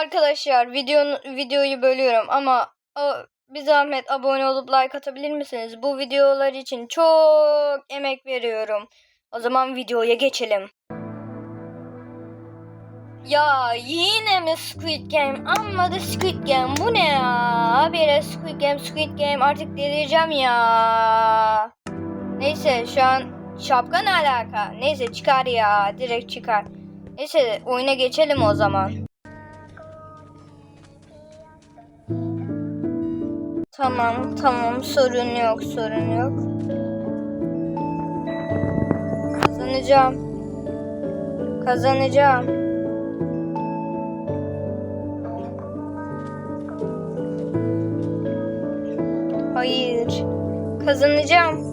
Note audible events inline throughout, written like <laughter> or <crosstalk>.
Arkadaşlar videonun videoyu bölüyorum ama a, bir zahmet abone olup like atabilir misiniz? Bu videolar için çok emek veriyorum. O zaman videoya geçelim. Ya yine mi Squid Game? Amma da Squid Game. Bu ne ya? Habire Squid Game, Squid Game. Artık delireceğim ya. Neyse şu an şapka ne alaka? Neyse çıkar ya. Direkt çıkar. Neyse oyuna geçelim o zaman. Tamam tamam sorun yok sorun yok. Kazanacağım. Kazanacağım. Hayır. Kazanacağım.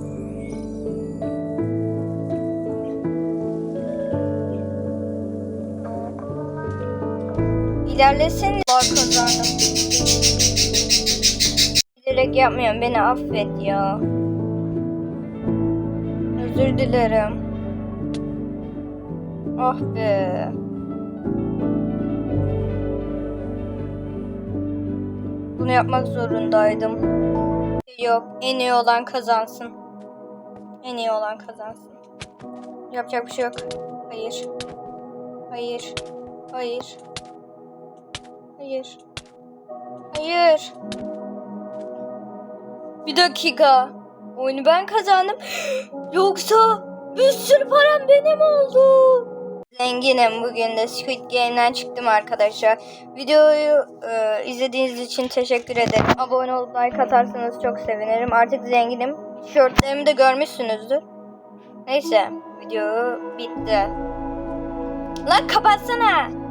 İlerlesin. Bak kazandım. Bilerek yapmıyorum. Beni affet ya. Özür dilerim. Ah be. Bunu yapmak zorundaydım. Yok. En iyi olan kazansın. En iyi olan kazansın. Yapacak bir şey yok. Hayır. Hayır. Hayır. Hayır. Hayır. Bir dakika. Oyunu ben kazandım. <gasps> Yoksa bir sürü param benim oldu. Zenginim bugün de Squid Game'den çıktım arkadaşlar. Videoyu e, izlediğiniz için teşekkür ederim. Abone olup like atarsanız çok sevinirim. Artık zenginim. Tişörtlerimi de görmüşsünüzdür. Neyse video bitti. Lan kapatsana.